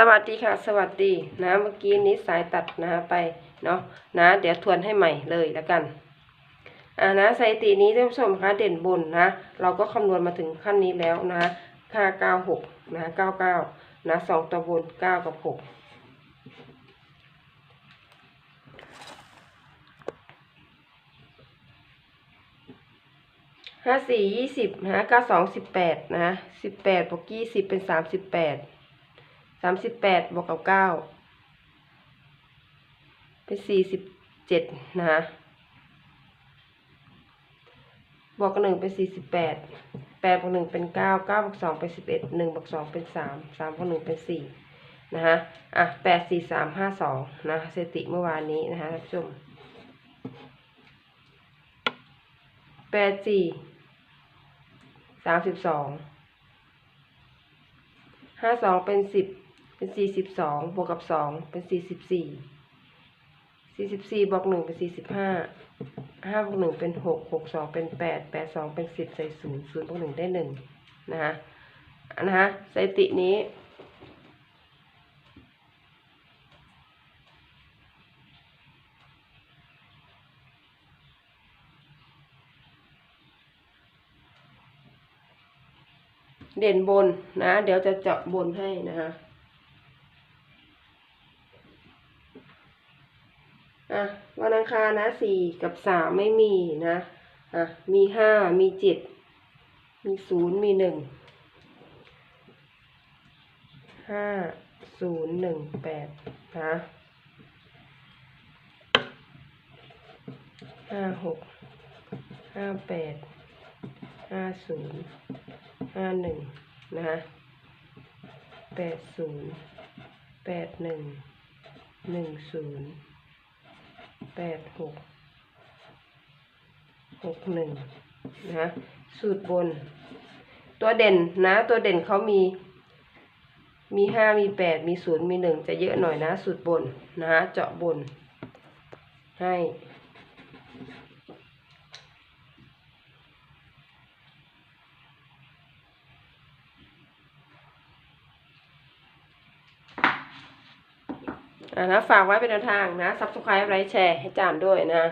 สวัสดีค่ะ สวัสดีนะเมื่อกี้นี้สายตัดนะไปเนาะนะ เดี๋ยวทวนให้ใหม่เลยแล้วกันอ่านะสถิตินี้ท่านผู้ชมคะเด่นบนนะ เราก็คำนวณมาถึงขั้นนี้แล้วนะค่าเก้าหกนะเก้าเก้านะสองตัวบนเก้ากับหกห้าสี่ยี่สิบนะเก้าสองสิบแปดนะสิบแปดบวกยี่สิบเป็นสามสิบแปด สามสิบแปดบวกกับเก้าเป็นสี่สิบเจ็ดนะฮะบวกกับหนึ่งเป็นสี่สิบแปดแปดบวกหนึ่งเป็นเก้าเก้าบวกสองเป็นสิบเอ็ดหนึ่งบวกสองเป็นสามสามบวกหนึ่งเป็นสี่นะฮะอะแปดสี่สามห้าสองนะสถิติเมื่อวานนี้นะฮะท่านผู้ชมแปดสี่สามสิบสองห้าสองเป็นสิบ เป็นสี่สิบสองบวกกับสองเป็นสี่สิบสี่สี่สิบสี่บวกหนึ่งเป็นสี่สิบห้าห้าบวกหนึ่งเป็นหกหกสองเป็นแปดแปดสองเป็นสิบใส่ศูนย์ศูนย์บวกหนึ่งได้หนึ่งนะฮะอันนะฮะสถิตินี้ เด่นบนนะ เดี๋ยวจะเจาะบนให้นะฮะ อะวันอังคารนะสี่กับสามไม่มีนะอะมีห้ามีเจ็ดมีศูนย์มีหนึ่งห้าศูนย์หนึ่งแปดนะห้าหกห้าแปดห้าศูนย์ห้าหนึ่งนะแปดศูนย์แปดหนึ่งหนึ่งศูนย์ แปดหกหกหนึ่งนะสูตรบน ตัวเด่นนะ ตัวเด่นเขามี มีห้ามีแปดมีศูนย์มีหนึ่งจะเยอะหน่อยนะ สูตรบนนะเจาะบนให้ อ่า นะฝากไว้เป็นแนวทางนะ subscribe ไลค์แชร์ให้จานด้วยนะ